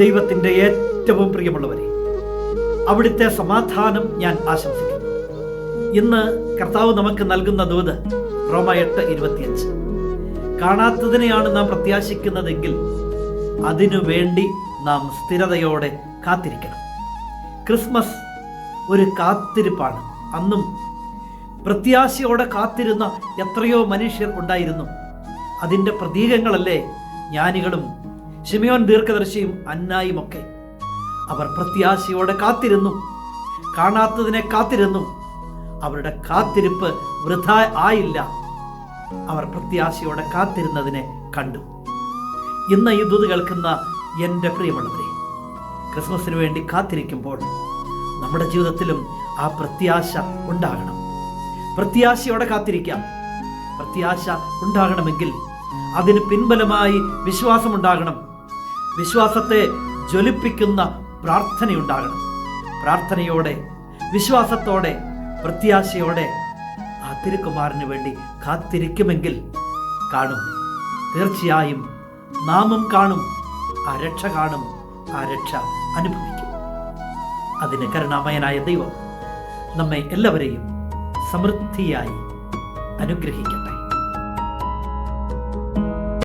ദൈവത്തിന്റെ ഏറ്റവും പ്രിയമുള്ളവരെ അവിടുത്തെ സമാധാനം ഞാൻ ആശംസിക്കുന്നു. ഇന്ന് കർത്താവ് നമുക്ക് നൽകുന്ന ദൂത് റോമ എട്ട് ഇരുപത്തിയഞ്ച്. കാണാത്തതിനെയാണ് നാം പ്രത്യാശിക്കുന്നതെങ്കിൽ അതിനു വേണ്ടി നാം സ്ഥിരതയോടെ കാത്തിരിക്കണം. ക്രിസ്മസ് ഒരു കാത്തിരിപ്പാണ്. അന്നും പ്രത്യാശയോടെ കാത്തിരുന്ന എത്രയോ മനുഷ്യർ ഉണ്ടായിരുന്നു. അതിന്റെ പ്രതീകങ്ങളല്ലേ ജ്ഞാനികളും ഷിമിയോൻ ദീർഘദർശിയും അന്നായും ഒക്കെ. അവർ പ്രത്യാശയോടെ കാത്തിരുന്നു. കാണാത്തതിനെ കാത്തിരുന്നു. അവരുടെ കാത്തിരിപ്പ് വൃഥ ആയില്ല. അവർ പ്രത്യാശയോടെ കാത്തിരുന്നതിനെ കണ്ടു. ഇന്ന് ഈ ദൂത് കേൾക്കുന്ന എന്റെ പ്രിയമുള്ളവരെ ക്രിസ്മസിന് വേണ്ടി കാത്തിരിക്കുമ്പോൾ നമ്മുടെ ജീവിതത്തിലും ആ പ്രത്യാശ ഉണ്ടാകണം. പ്രത്യാശയോടെ കാത്തിരിക്കാം. പ്രത്യാശ ഉണ്ടാകണമെങ്കിൽ അതിന് പിൻബലമായി വിശ്വാസമുണ്ടാകണം വിശ്വാസത്തെ ജ്വലിപ്പിക്കുന്ന പ്രാർത്ഥനയുണ്ടാകണം. പ്രാർത്ഥനയോടെ വിശ്വാസത്തോടെ പ്രത്യാശയോടെ ആ തിരുക്കുമാരന് വേണ്ടി കാത്തിരിക്കുമെങ്കിൽ കാണും. തീർച്ചയായും നാമം കാണും ആ രക്ഷ കാണും ആ രക്ഷ അനുഭവിക്കും. അതിന് കരുണാമയനായ ദൈവം നമ്മെ എല്ലാവരെയും സമൃദ്ധിയായി അനുഗ്രഹിക്കട്ടെ.